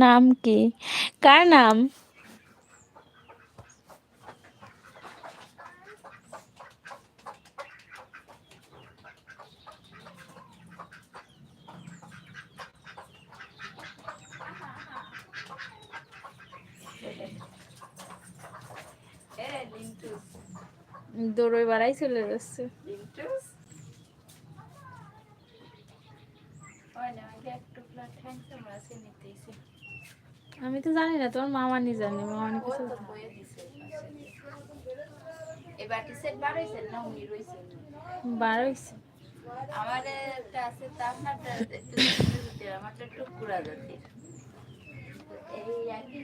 নাম কি? কার নাম? দৌড়ই বাড়াই চলে যাচ্ছে। আমি তো জানি না তোমার মামা নি জানি জানে। মামানি কিছু বার হইছে আমার একটা আছে তাপমাত্রা একটু আমারটা একটু কুড়া জাতির এই একই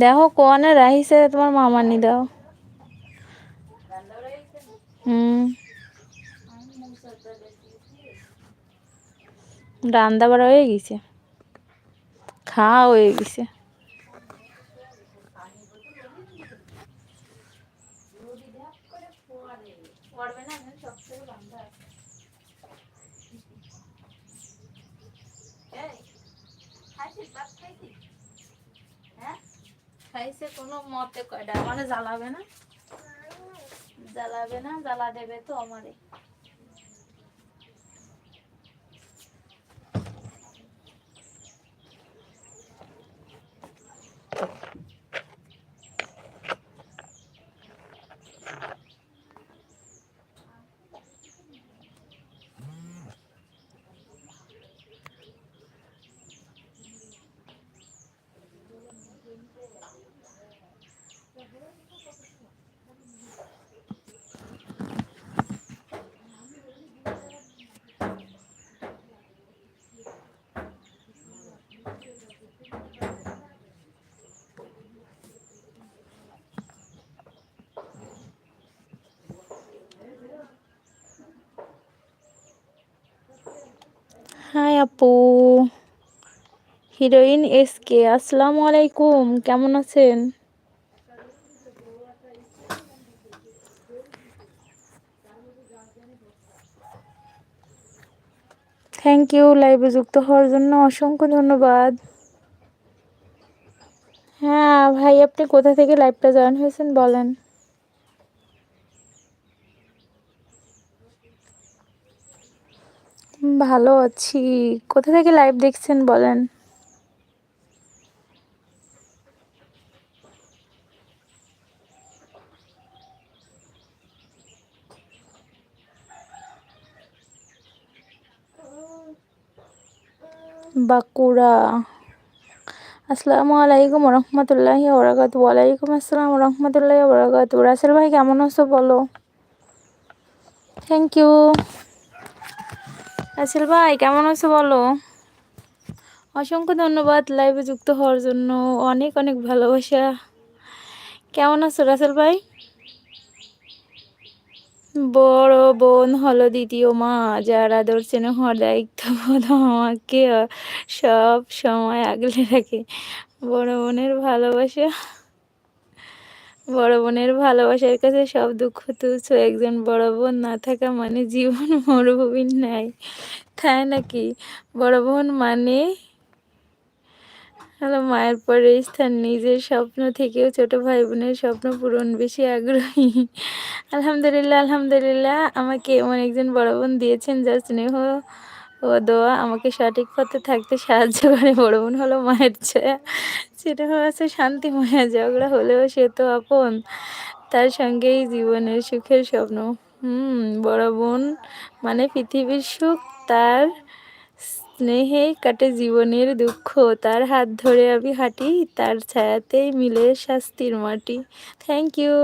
দেখো কোয়ানে রাহিসে তোমার মামানি দাও। হুম। বাড়া হয়ে গেছে। খাওয়া হয়ে গেছে। খাইছে কোনো মতে কয়টা আমারে জ্বালাবে না? জ্বালাবে না জ্বালা দেবে তো আমারে। হাই আপু। হিরোইন এস কে আসসালামু আলাইকুম, কেমন আছেন? থ্যাংক ইউ লাইভে যুক্ত হওয়ার জন্য অসংখ্য ধন্যবাদ। হ্যাঁ ভাই, আপনি কোথা থেকে লাইভটা জয়েন হয়েছেন বলেন? ভালো আছি। কোথা থেকে লাইভ দেখছেন বলেন? বাঁকুড়া। আসসালামু আলাইকুম রহমতুল্লাহি ওবরাকাতু ওয়ালাইকুম আসসালাম রহমতুল্লাহি ওবরাকাতু রাসেল ভাই, কেমন আছো বলো? থ্যাংক ইউ রাসেল ভাই, কেমন আছো বলো? অসংখ্য ধন্যবাদ লাইভে যুক্ত হওয়ার জন্য। অনেক অনেক ভালোবাসা। কেমন আছো রাসেল ভাই? বড় বোন হলো দ্বিতীয় মা, যার আদর, স্নেহ দায়িত্ববোধ আমাকে সব সময় আগলে রাখে। বড় বোনের ভালোবাসা। বড় বোনের ভালোবাসার কাছে সব দুঃখ তুচ্ছ। একজন বড় বোন না থাকা মানে জীবন মরুভূমির ন্যায়। তাই নাকি? বড় বোন মানে? হলো মায়ের পরে স্থান, নিজের স্বপ্ন থেকেও ছোট ভাই বোনের স্বপ্ন পূরণ বেশি আগ্রহী। আলহামদুলিল্লাহ আলহামদুলিল্লাহ, আমাকে এমন একজন বড় বোন দিয়েছেন যার স্নেহ ও দোয়া, আমাকে সঠিক পথে থাকতে সাহায্য করে। বড় বোন হলো মায়ের ছায়া। সেটা হচ্ছে শান্তিময় ঝগড়া হলেও সে তো আপন। তার সঙ্গেই জীবনের সুখের স্বপ্ন। হুম, বড় বোন মানে পৃথিবীর সুখ। তার স্নেহেই কাটে জীবনের দুঃখ। তার হাত ধরে আমি হাঁটি, তার ছায়াতেই মিলে শাস্তির মাটি। Thank you